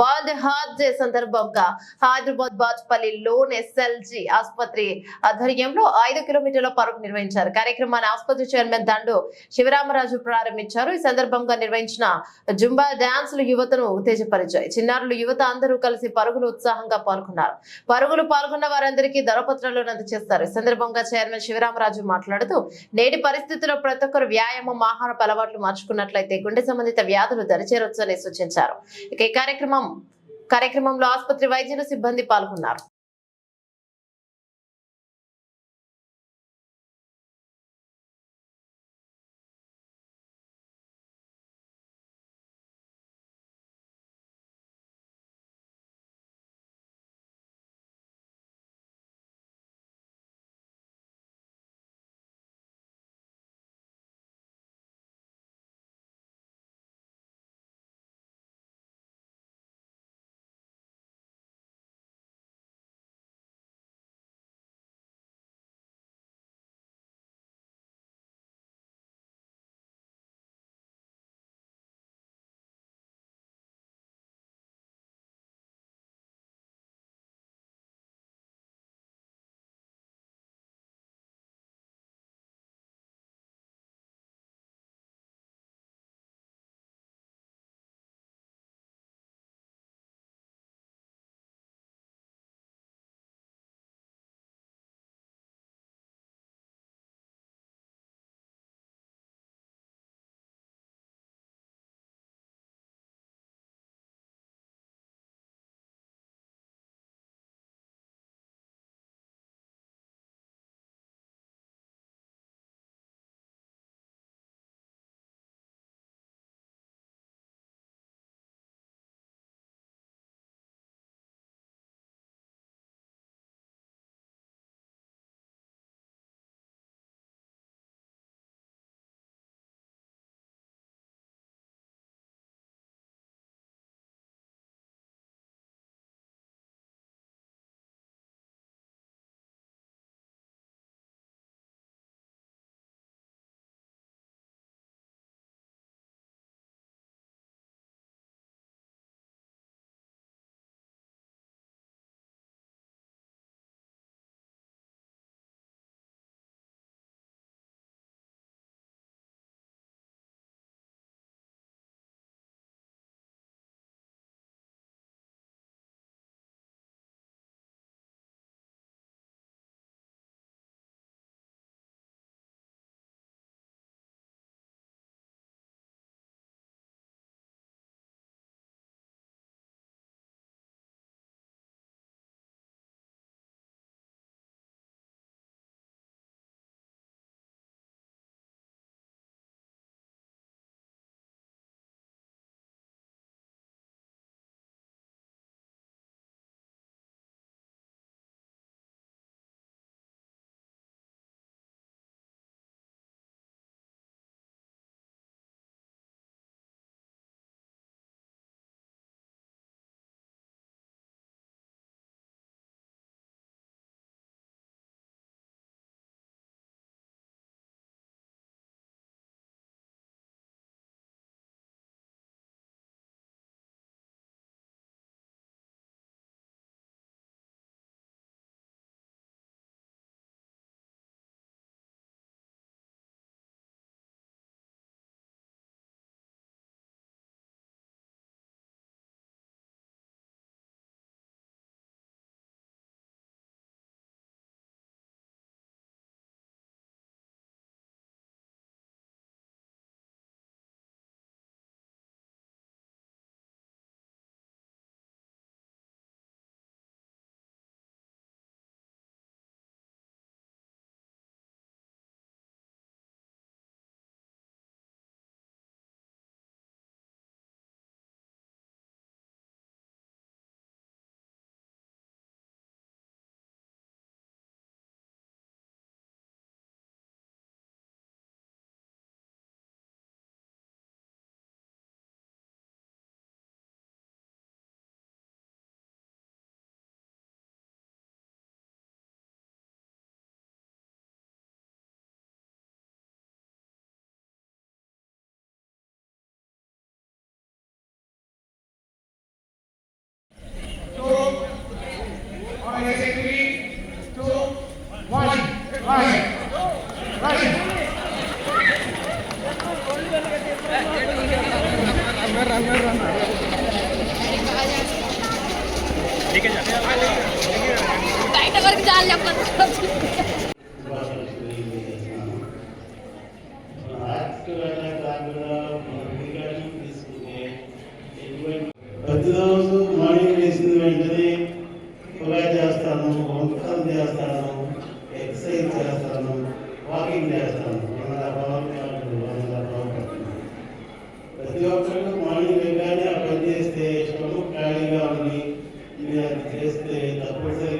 World heart day సందర్భంగా Hyderabad Bajpalli loan SLG ఆసుపత్రి ఆధ్వర్యంలో ఐదు కిలోమీటర్ల పరుగు నిర్వహించారు. కార్యక్రమాన్ని ఆసుపత్రి చైర్మన్ దండు శివరామరాజు ప్రారంభించారు. ఈ సందర్భంగా నిర్వహించిన జుంబా డాన్సులు యువతను ఉత్తేజపరిచాయి. చిన్నారులు యువత అందరూ కలిసి పరుగులు ఉత్సాహంగా పాల్గొన్నారు. పరుగులు పాల్గొన్న వారందరికీ ధరపత్రాలు అందజేస్తారు. ఈ సందర్భంగా చైర్మన్ శివరామరాజు మాట్లాడుతూ నేటి పరిస్థితుల్లో ప్రతి ఒక్కరు వ్యాయామం ఆహారపు అలవాట్లు మార్చుకున్నట్లయితే గుండె సంబంధిత వ్యాధులు దరిచేరొచ్చని సూచించారు. ఇక ఈ కార్యక్రమం కార్యక్రమంలో ఆసుపత్రి వైద్యులు సిబ్బంది పాల్గొన్నారు. బయట వరకు చాలు చెప్పచ్చు ప్రతిరోజు మార్నింగ్ లేచింది వెంటనే యోగా చేస్తాను వంటకం చేస్తాను ఎక్సర్సైజ్ చేస్తాను వాకింగ్ చేస్తాను వంద ప్రభావం వంద ప్రభావం ప్రతి ఒక్కరు with